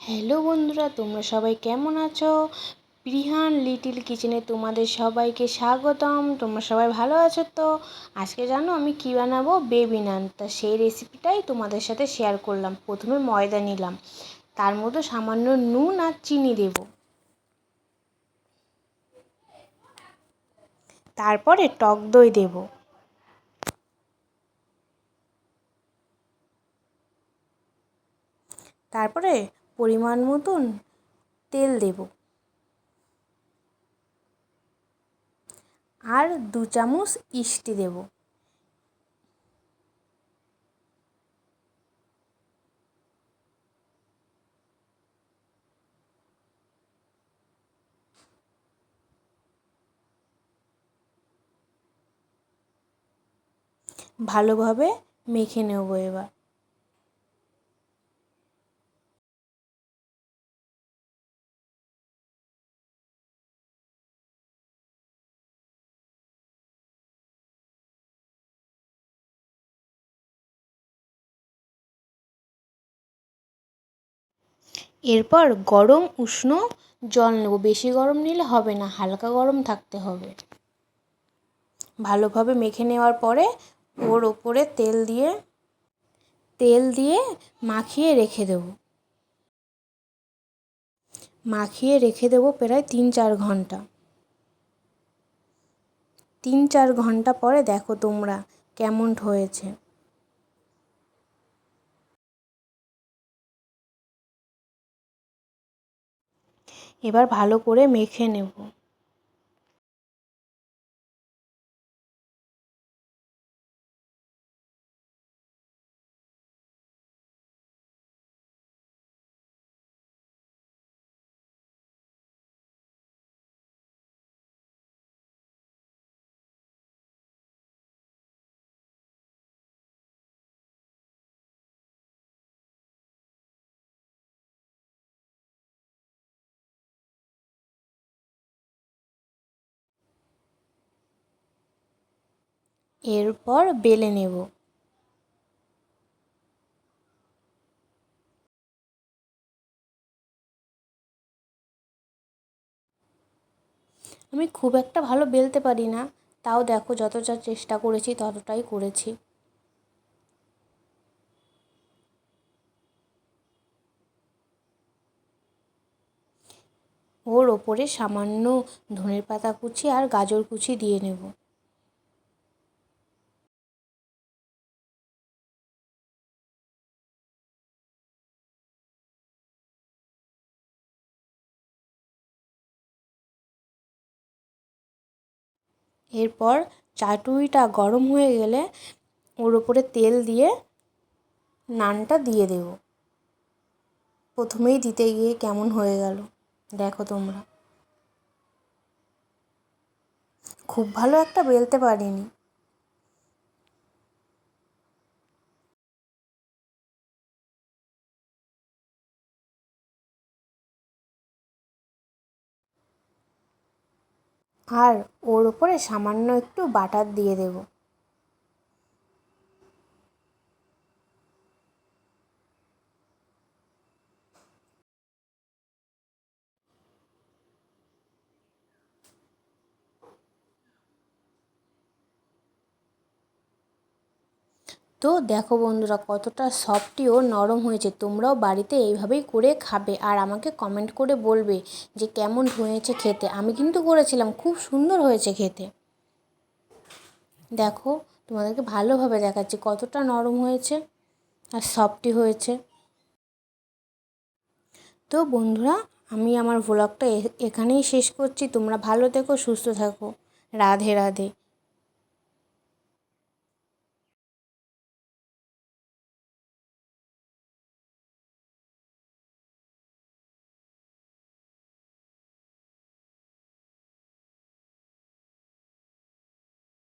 Hello বন্ধুরা, তোমরা সবাই কেমন আছো? প্রিহান লিটিল কিচেনে তোমাদের সবাইকে স্বাগতম। তোমরা সবাই ভালো আছো তো? আজকে জানো আমি কী বানাবো? বেবি নান। তা সেই রেসিপিটাই তোমাদের সাথে শেয়ার করলাম। প্রথমে ময়দা নিলাম। তার মধ্যে সামান্য নুন আর চিনি দেব। তারপরে টক দই দেব। তারপরে পরিমাণ মতন তেল দেব। আর দু চামচ ইস্টি দেব। ভালোভাবে মেখে নেব এবার। এরপর গরম, উষ্ণ জল নেব। বেশি গরম নিলে হবে না, হালকা গরম থাকতে হবে। ভালোভাবে মেখে নেওয়ার পরে ওর ওপরে তেল দিয়ে তেল দিয়ে মাখিয়ে রেখে দেব। মাখিয়ে রেখে দেব প্রায় তিন চার ঘণ্টা। তিন চার ঘণ্টা পরে দেখো তোমরা কেমন হয়েছে। এবার ভালো করে মেখে নেব। এরপর বেলে নেব। আমি খুব একটা ভালো বেলতে পারি না, তাও দেখো যতটা চেষ্টা করেছি ততটাই করেছি। ওর ওপরে সামান্য ধনের পাতা কুচি আর গাজর কুচি দিয়ে নেব। এরপর চাটুইটা গরম হয়ে গেলে ওর ওপরে তেল দিয়ে নানটা দিয়ে দেব। প্রথমেই দিতে গিয়ে কেমন হয়ে গেল, দেখো তোমরা। খুব ভালো একটা বেলতে পারিনি। আর ওর ওপরে সামান্য একটু বাটার দিয়ে দেবো। তো দেখো বন্ধুরা, কতটা সফটি ও নরম হয়েছে। তোমরাও বাড়িতে এইভাবেই করে খাবে আর আমাকে কমেন্ট করে বলবে যে কেমন হয়েছে খেতে। আমি কিন্তু করেছিলাম, খুব সুন্দর হয়েছে খেতে। দেখো, তোমাদেরকে ভালোভাবে দেখাচ্ছি কতটা নরম হয়েছে আর সফটি হয়েছে। তো বন্ধুরা, আমি আমার ভ্লগটা এখানেই শেষ করছি। তোমরা ভালো থেকো, সুস্থ থাকো। রাধে রাধে।